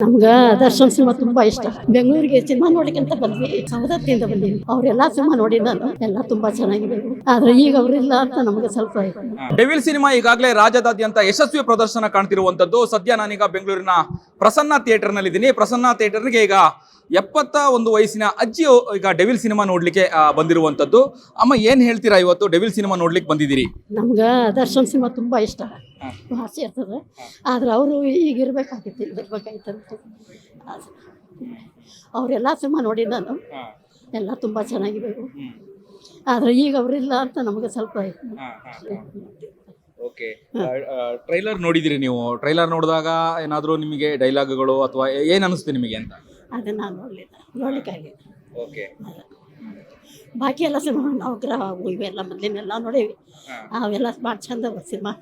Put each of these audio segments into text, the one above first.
ನಮ್ಗ ದರ್ಶನ್ ಸಿನಿಮಾ ತುಂಬಾ ಇಷ್ಟ. ಬೆಂಗಳೂರಿಗೆ ಸಿನಿಮಾ ನೋಡ್ಲಿಕ್ಕೆ ಅಂತ ಬಂದ್ವಿ. ಸವದತ್ತಿಯಿಂದ ಬಂದ್ವಿ. ಅವ್ರೆಲ್ಲಾ ಸಿನಿಮಾ ನೋಡಿ ನಾನು. ಎಲ್ಲ ತುಂಬಾ ಚೆನ್ನಾಗಿದೆ. ಆದ್ರೆ ಈಗ ಅವರಿಲ್ಲ ಅಂತ ನಮ್ಗೆ ಸ್ವಲ್ಪ ಡೆವಿಲ್ ಸಿನಿಮಾ ಈಗಾಗಲೇ ರಾಜ್ಯದಾದ್ಯಂತ ಯಶಸ್ವಿ ಪ್ರದರ್ಶನ ಕಾಣ್ತಿರುವಂತದ್ದು. ಸದ್ಯ ನಾನೀಗ ಬೆಂಗಳೂರಿನ ಪ್ರಸನ್ನ ಥಿಯೇಟರ್ನಲ್ಲಿ ಇದ್ದೀನಿ ಪ್ರಸನ್ನ ಥಿಯೇಟರ್ಗೆ ಈಗ ಎಪ್ಪತ್ತ ಒಂದು ವಯಸ್ಸಿನ ಅಜ್ಜಿ ಈಗ ಡೆವಿಲ್ ಸಿನಿಮಾ ನೋಡ್ಲಿಕ್ಕೆ ಬಂದಿರುವಂತದ್ದು. ಅಮ್ಮ ಏನ್ ಹೇಳ್ತೀರಾ ಇವತ್ತು? ಡೆವಿಲ್ ಸಿನಿಮಾ ನೋಡ್ಲಿಕ್ಕೆ ಬಂದಿದ್ದೀರಿ. ನಮ್ಗ ದರ್ಶನ್ ಸಿನಿಮಾ ತುಂಬಾ ಇಷ್ಟ. ಭಾಷೆ ಇರ್ತದೆ. ಆದ್ರೆ ಅವರು ಈಗ ಇರ್ಬೇಕಾಗಿತ್ತು ಇಲ್ಲಿ ಇರ್ಬೇಕಾಗಿತ್ತು ಅವರೆಲ್ಲ ಸಿನಿಮಾ ನೋಡಿ ನಾನು. ಎಲ್ಲ ತುಂಬಾ ಚೆನ್ನಾಗಿರ್ಬೇಕು ಆದ್ರೆ ಈಗ ಅವರಿಲ್ಲ ಅಂತ ನಮಗೆ ಸ್ವಲ್ಪ. ಓಕೆ. ಟ್ರೈಲರ್ ನೋಡಿದಿರಿ ನೀವು? ಟ್ರೈಲರ್ ನೋಡಿದಾಗ ಏನಾದರೂ ನಿಮಗೆ ಡೈಲಾಗ್ಗಳು ಅಥವಾ ಏನ್ ಅನಿಸ್ತು ನಿಮಗೆ ಅಂತ? ಅದನ್ನ ನಾನು ನೋಡಲಿಲ್ಲ. ನೋಡ್ಲಿಕ್ಕಾಗಿಲ್ಲ. ಓಕೆ. ಬಾಕಿ ಎಲ್ಲ ಸಿನಿಮಾ ನಾವು ಗ್ರಹ ಇವೆಲ್ಲ ಮೊದಲಿನೆಲ್ಲ ನೋಡೇವಿ. ಅವೆಲ್ಲ ಭಾಳ ಚಂದ ಸಿನಿಮಾ.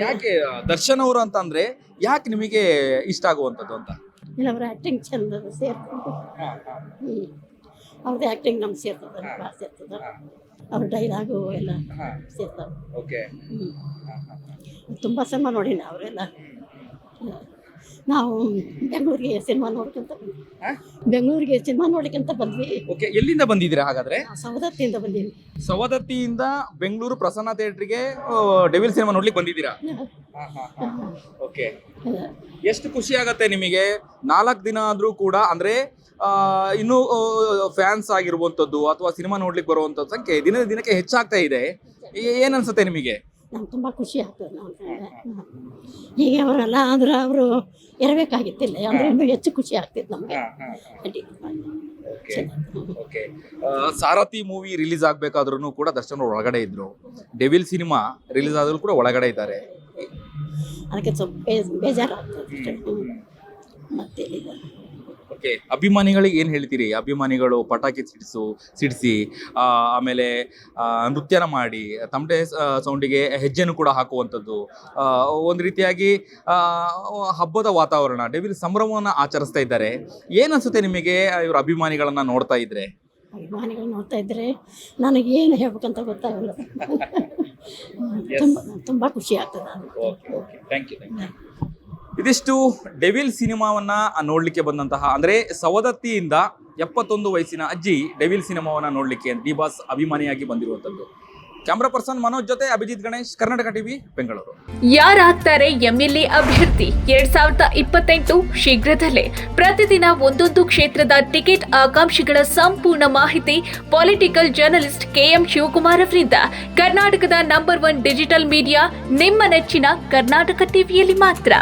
ಯಾಕೆ ದರ್ಶನ್ ಅವರು ಅಂತಂದ್ರೆ ಯಾಕೆ ನಿಮಗೆ ಇಷ್ಟ ಆಗುವಂಥದ್ದು ಅಂತ? ಇಲ್ಲ ಅವ್ರ ಆ್ಯಕ್ಟಿಂಗ್ ಚಂದ ಸೇರ್ತದೆ ಅವ್ರದ್ದು ಆ್ಯಕ್ಟಿಂಗ್ ನಮ್ಗೆ ಸೇರ್ತದೆ ಭಾಳ ಸೇರ್ತದೆ. ಅವ್ರ ಡೈಲಾಗು ಎಲ್ಲ ಸೇರ್ತಾವೆ ಓಕೆ ತುಂಬ ಸಿನಿಮಾ ನೋಡಿನ ಅವರೆಲ್ಲ ನಾವು ಬೆಂಗಳೂರಿಗೆ ಸಿನಿಮಾ ನೋಡ್ಕೊಂತ ಬೆಂಗಳೂರಿಗೆ ಸಿನಿಮಾ ನೋಡ್ಲಿಕ್ಕಂತ ಬಂದ್ವಿ. ಓಕೆ ಎಲ್ಲಿಂದ ಬಂದಿದ್ದೀರಾ ಹಾಗಾದ್ರೆ? ಸವದತ್ತಿಯಿಂದ ಬಂದೀವಿ ಸವದತ್ತಿಯಿಂದ ಬೆಂಗಳೂರು ಪ್ರಸನ್ನ ಥಿಯೇಟ್ರಿಗೆ ಡೆವಿಲ್ ಸಿನಿಮಾ ನೋಡ್ಲಿಕ್ಕೆ ಬಂದಿದ್ದೀರಾ? ಓಕೆ. ಎಷ್ಟು ಖುಷಿ ಆಗತ್ತೆ ನಿಮಗೆ? ನಾಲ್ಕು ದಿನ ಆದ್ರೂ ಕೂಡ ಅಂದ್ರೆ ಇನ್ನು ಫ್ಯಾನ್ಸ್ ಆಗಿರುವಂಥದ್ದು ಅಥವಾ ಸಿನಿಮಾ ನೋಡ್ಲಿಕ್ಕೆ ಬರುವಂಥದ್ದು ಸಂಖ್ಯೆ ದಿನದ ದಿನಕ್ಕೆ ಹೆಚ್ಚಾಗ್ತಾ ಇದೆ. ಏನನ್ಸುತ್ತೆ ಏನ್ ಅನ್ಸುತ್ತೆ ನಿಮಗೆ? ನಮ್ಗೆ ತುಂಬ ಖುಷಿ ಆಗ್ತದೆ ಹೀಗೆ ಅವರೆಲ್ಲ ಆದ್ರೆ ಅವರು ಇರಬೇಕಾಗಿತ್ತಿಲ್ಲ ಅಂದ್ರೆ ಇನ್ನೂ ಹೆಚ್ಚು ಖುಷಿ ಆಗ್ತಿತ್ತು ನಮಗೆ. ಓಕೆ ಸಾರಥಿ ಮೂವಿ ರಿಲೀಸ್ ಆಗ್ಬೇಕಾದ್ರೂ ಕೂಡ ದರ್ಶನ್ ಒಳಗಡೆ ಇದ್ರು. ಡೆವಿಲ್ ಸಿನಿಮಾ ರಿಲೀಸ್ ಆದ್ರೂ ಕೂಡ ಒಳಗಡೆ ಇದ್ದಾರೆ. ಅದಕ್ಕೆ ಸ್ವಲ್ಪ ಬೇಜ್ ಬೇಜಾರಾಗ್ತದೆ. ಮತ್ತೆ ಓಕೆ ಅಭಿಮಾನಿಗಳಿಗೆ ಏನು ಹೇಳ್ತೀರಿ? ಅಭಿಮಾನಿಗಳು ಪಟಾಕಿ ಸಿಡಿಸು ಸಿಡಿಸಿ ಆಮೇಲೆ ನೃತ್ಯನ ಮಾಡಿ ತಮಟೆ ಸೌಂಡಿಗೆ ಹೆಜ್ಜೆನು ಕೂಡ ಹಾಕುವಂಥದ್ದು. ಒಂದು ರೀತಿಯಾಗಿ ಹಬ್ಬದ ವಾತಾವರಣ ಡೆವಿಲ್ ಸಂಭ್ರಮವನ್ನು ಆಚರಿಸ್ತಾ ಇದ್ದಾರೆ. ಏನು ಅನ್ಸುತ್ತೆ ನಿಮಗೆ ಇವರು ಅಭಿಮಾನಿಗಳನ್ನು ನೋಡ್ತಾ ಇದ್ರೆ? ಅಭಿಮಾನಿಗಳು ನೋಡ್ತಾ ಇದ್ರೆ ನನಗೆ ಏನು ಹೇಳ್ಬೇಕಂತ ಗೊತ್ತಾಗಲ್ಲ. ತುಂಬ ತುಂಬ ಖುಷಿ ಆಗ್ತದೆ. ಥ್ಯಾಂಕ್ ಯು ಇದಿಷ್ಟು ಡೆವಿಲ್ ಸಿನಿಮಾವನ್ನ ನೋಡ್ಲಿಕ್ಕೆ ಬಂದಂತಹ, ಅಂದ್ರೆ ಸವದತ್ತಿಯಿಂದ ಎಪ್ಪತ್ತೊಂದು ವಯಸ್ಸಿನ ಅಜ್ಜಿ ಡೆವಿಲ್ ಸಿನಿಮಾವನ್ನ ನೋಡ್ಲಿಕ್ಕೆ ಡಿ ಬಾಸ್ ಅಭಿಮಾನಿಯಾಗಿ ಬಂದಿರುವಂತದ್ದು ಕ್ಯಾಮ್ರಾ ಪರ್ಸನ್ ಮನೋಜ್ ಜೊತೆ ಅಭಿಜಿತ್ ಗಣೇಶ್, ಕರ್ನಾಟಕ ಟಿವಿ, ಬೆಂಗಳೂರು. ಯಾರಾಗ್ತಾರೆ ಎಂಎಲ್ಎ ಅಭ್ಯರ್ಥಿ ಎರಡ್ ಸಾವಿರದ ಇಪ್ಪತ್ತೆಂಟು ಶೀಘ್ರದಲ್ಲೇ. ಪ್ರತಿದಿನ ಒಂದೊಂದು ಕ್ಷೇತ್ರದ ಟಿಕೆಟ್ ಆಕಾಂಕ್ಷಿಗಳ ಸಂಪೂರ್ಣ ಮಾಹಿತಿ ಪೊಲಿಟಿಕಲ್ ಜರ್ನಲಿಸ್ಟ್ ಕೆಎಂ ಶಿವಕುಮಾರ್ ಅವರಿಂದ. ಕರ್ನಾಟಕದ ನಂಬರ್ ಒನ್ ಡಿಜಿಟಲ್ ಮೀಡಿಯಾ, ನಿಮ್ಮ ನೆಚ್ಚಿನ ಕರ್ನಾಟಕ ಟಿವಿಯಲ್ಲಿ ಮಾತ್ರ.